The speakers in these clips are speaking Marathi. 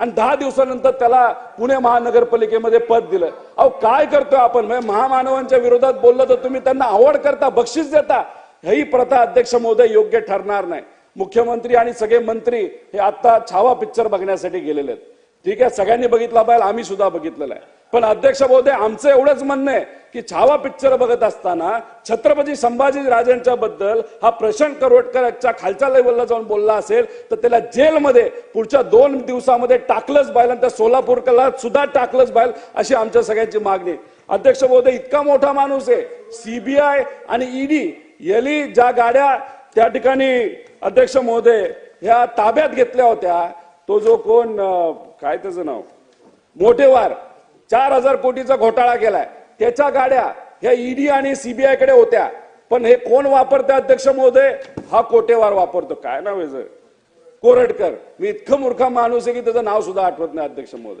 आणि दहा दिवसानंतर त्याला पुणे महानगरपालिकेमध्ये पद दिलं. अहो काय करतोय आपण? म्हणजे महामानवांच्या विरोधात बोललं तर तुम्ही त्यांना आवड करता बक्षीस देता. ही प्रथा अध्यक्ष महोदय योग्य ठरणार नाही. मुख्यमंत्री आणि सगळे मंत्री हे आता छावा पिक्चर बघण्यासाठी गेलेले आहेत. ठीक आहे सगळ्यांनी बघितला पाहिजे आम्ही सुद्धा बघितलेलं आहे. पण अध्यक्ष महोदय आमचं एवढंच म्हणणं आहे की छावा पिक्चर बघत असताना छत्रपती संभाजी राजांच्या बद्दल हा प्रशांत करोटकरच्या खालच्या लेवलला जाऊन बोलला असेल तर त्याला जेलमध्ये पुढच्या दोन दिवसामध्ये टाकलंच पाहिजे आणि त्या सोलापूरला सुद्धा टाकलंच पाहिजे अशी आमच्या सगळ्यांची मागणी अध्यक्ष महोदय इतका मोठा माणूस आहे. सीबीआय आणि ईडी यांनी ज्या गाड्या त्या ठिकाणी अध्यक्ष महोदय ह्या ताब्यात घेतल्या होत्या तो जो कोण काय त्याचं नाव? मोठेवार चार हजार कोटीचा घोटाळा केलाय. त्याच्या गाड्या ह्या ईडी आणि सीबीआयकडे होत्या. पण हे कोण वापरतं अध्यक्ष महोदय? हा कोटेवार वापरतो. काय नाव आहे कोरटकर मी इतकं मूर्खा माणूस आहे की त्याचं नाव सुद्धा आठवत नाही अध्यक्ष महोदय.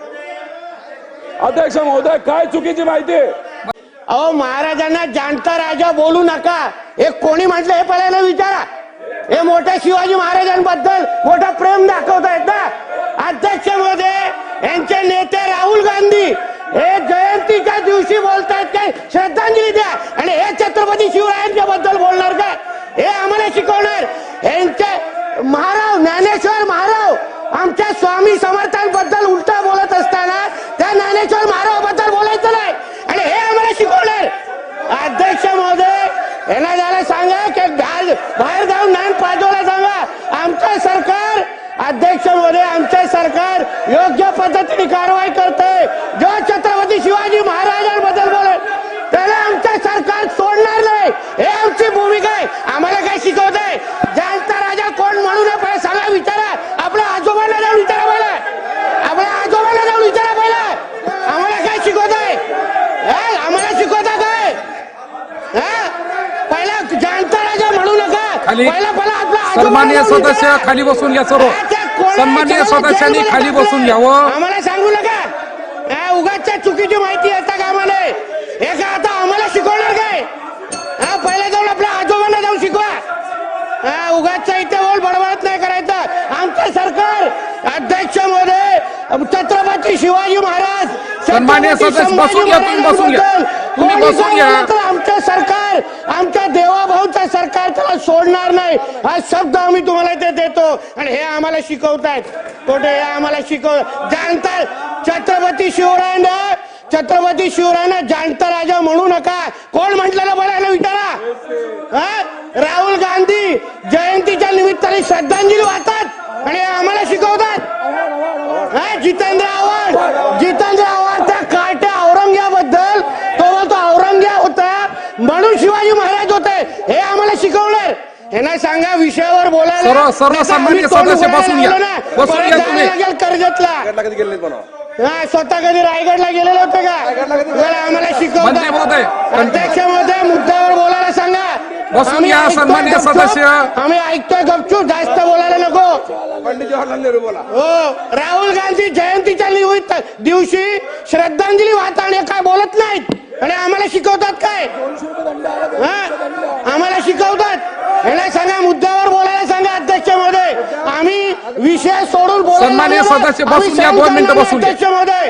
अध्यक्ष महोदय काय चुकीची माहिती अहो महाराजांना जाणता राजा बोलू नका. हे कोणी म्हटलं हे पहिल्यांदा विचारा. हे मोठ्या शिवाजी महाराजांबद्दल मोठा प्रेम दाखवतायत ना. अध्यक्षमध्ये यांचे नेते राहुल गांधी हे जयंतीच्या दिवशी बोलतायत काय? श्रद्धांजली द्या. आणि हे छत्रपती शिवरायांच्या बद्दल बोलणार काय हे आम्हाला शिकवणार. यांचे महाराव ज्ञानेश्वर महाराव आमच्या स्वामी समाज उलटा बोलत असताना त्या ज्ञानेश्वर महारावाबद्दल बोलायचं नाही आणि हे आम्हाला शिकवणार अध्यक्ष महोदय यांना जरा सांगा की घाल बाहेर जाऊन ज्ञान पाजवायला सांगा. आमचं सरकार अध्यक्ष महोदय आमचं सरकार योग्य पद्धतीने कारवाई करते जो छत्रपती शिवाजी महाराजांबद्दल बोलेल त्याला आमचं सरकार सोडणार नाही हे आमची भूमिका आहे आम्हाला काय शिकवत आहे जाणता राजा कोण म्हणू नये पहिला सांगा विचारा आपल्या आजोबांना जाऊन विचारा पहिला आपल्या आजोबांना जाऊन विचारा पहिला आम्हाला काय शिकवत आहे हे? आम्हाला शिकवता काय हा? पहिला जाणता राजा म्हणू नका खाली जाऊन सदस्य. खाली बसून घ्या सर्व विचारायला सदस्यांनी खाली. बसून घ्यावं आम्हाला सांगू नका उगाचच्या चुकीची माहिती येता का आम्हाला हे का आता आम्हाला शिकवणार काय हा पहिला जाऊन आपल्या आजोबांना जाऊन शिकवा हा उगाचच्या इथे बोल बडबडत नाही करायचं आमचं सरकार अध्यक्ष महोदय छत्रपती शिवाजी महाराज छत्रपती सदस्य, बसून घ्या, तुम्ही बसून घ्या. तुम्ही बसून घ्या. आमचं सरकार आमच्या देवाभाऊचं सरकार त्याला सोडणार नाही हा शब्द आम्ही तुम्हाला ते देतो. आणि हे आम्हाला शिकवतायत. कुठे हे आम्हाला शिकव जाणतात छत्रपती शिवरायांना छत्रपती शिवरायांना जाणता राजा म्हणू नका. कोण म्हटलेलं बोलायला विचारा? हा? राहुल गांधी जयंतीच्या निमित्ताने श्रद्धांजली वाहतात आणि हे आम्हाला शिकवतात. हा? जितेंद्र आव्हाड. जितेंद्र आव्हाड त्या काट्या औरंग्याबद्दल तो बोलतो औरंग्या होता म्हणून शिवाजी महाराज होते. हे आम्हाला शिकवणार यांना सांगा विषयावर बोलायला. सर्व- सर्व नाहीतर सन्माननीय आम्ही तोंड सदस्य उघडायला बसून घ्या. लागलो ना, बसून परत घ्या जायला तुम्ही. लागेल कर्जतला. स्वतः कधी रायगडला गेलेले होते का? बरं, आम्हाला मंत्री शिकवतात महोदय, अध्यक्ष महोदय मुद्द्यावर बोलायला सांगा. बसून आम्ही घ्या, ऐकतोय सन्माननीय गपचूप. सदस्य. आम्ही ऐकतोय गपचूप. जास्त बोलायला नको. पंडित जवाहरलाल नेहरू बोला. हो. राहुल गांधी जयंतीच्या निमित्त दिवशी श्रद्धांजली वाहताना काय बोलत नाहीत? आणि आम्हाला शिकवतात काय? हा? आम्हाला शिकवतात? याला सांगा मुद्द्यावर बोलायला सांगा अध्यक्ष महोदय. आम्ही विषय सोडून बोलायला सन्माननीय लागलो. सदस्य, आम्ही बसून घ्या, सहन दोन मिनिटं करणार बसून घ्या. अध्यक्ष महोदय.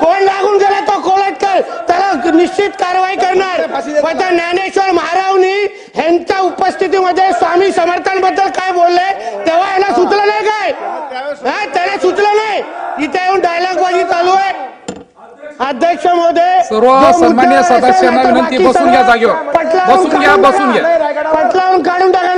कोण लागून गेला तो कोलटकर त्याला निश्चित कारवाई करणार. पण त्या ज्ञानेश्वर महारावनी ह्यांच्या उपस्थितीमध्ये स्वामी समर्थांबद्दल काय बोलले तेव्हा याला सुचलं नाही काय? हा, त्याला सुचलं नाही. इथे येऊन डायलॉग बाजी चालू आहे. अध्यक्ष महोदय सर्व असेल सदस्यांना विनंती, बसून घ्या जागेवर. बसून घ्या, बसून. घ्या. पटलावून काढून टाका